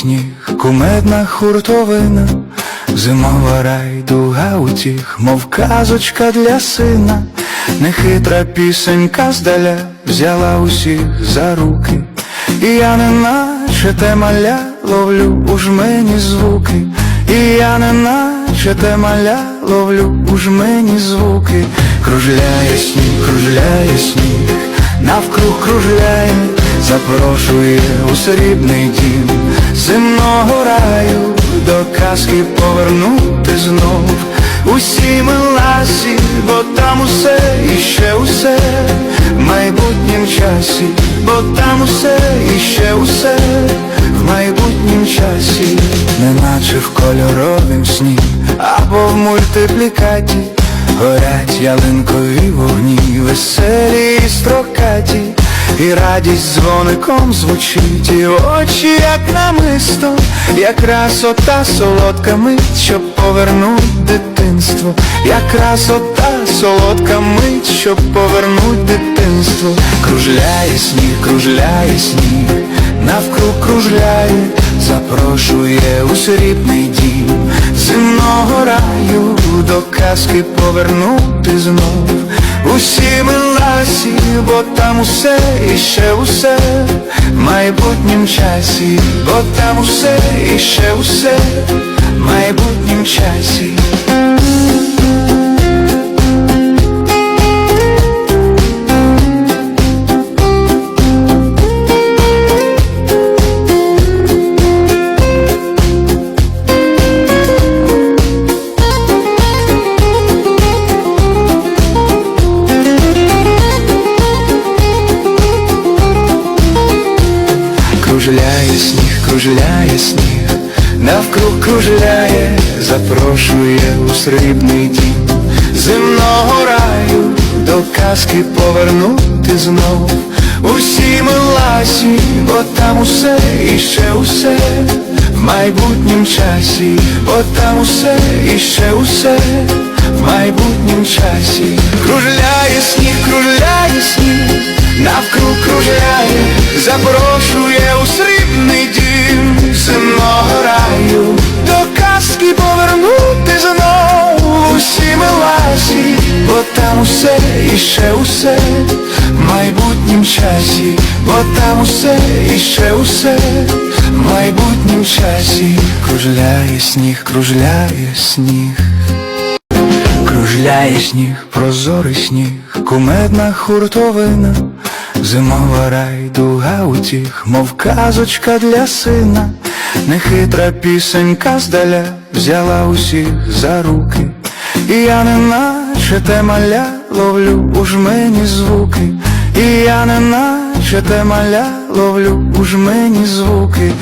Сніг, кумедна хуртовина, зимова райдуга утіх, мов казочка для сина, нехитра пісенька здаля взяла усіх за руки, і я не наче те маля ловлю у жмені звуки, і я не наче те маля ловлю у жмені звуки, кружляє сніг, кружляє сніг, навкруг кружляє, запрошує у срібний дім. Земного раю до казки повернути знов. Усі ми ласі, бо там усе і ще усе. В майбутнім часі, бо там усе і ще усе. В майбутнім часі, неначе в кольоровім сні. Або в мультиплікаті. Горять ялинкові вогні, веселі і строкаті, і радість дзвоником звучить, і очі, як намисто, якраз ота солодка мить, щоб повернуть дитинство, якраз ота солодка мить, щоб повернуть дитинство, кружляє сніг, кружляє сніг, навкруг кружляє, запрошує у срібний дім. Земного раю до казки повернути знов Усі миласі, бо там усе і ще усе в майбутнім часі, бо там усе і ще усе в майбутнім часі. Кружляє сніг, кружляє сніг, навкруг кружляє, запрошує у срібний дім земного раю до казки повернути знов. Усі ми ласі, бо там усе і ще усе в майбутнім часі, бо там усе і ще усе в майбутнім часі. Кружляє сніг, кружляє сніг, навкруг кружляє, запрошує земного раю, до казки повернути знову усі миласі, бо там усе і ще усе в майбутнім часі, бо там усе і ще усе в майбутнім часі, кружляє сніг, кружляє сніг. Кружляє сніг, прозорий сніг, кумедна хуртовина, зимова райдуга утіх, мов казочка для сина, нехитра пісенька здаля взяла усіх за руки, і я не наче те маля ловлю у жмені звуки, і я не наче те маля ловлю у жмені звуки.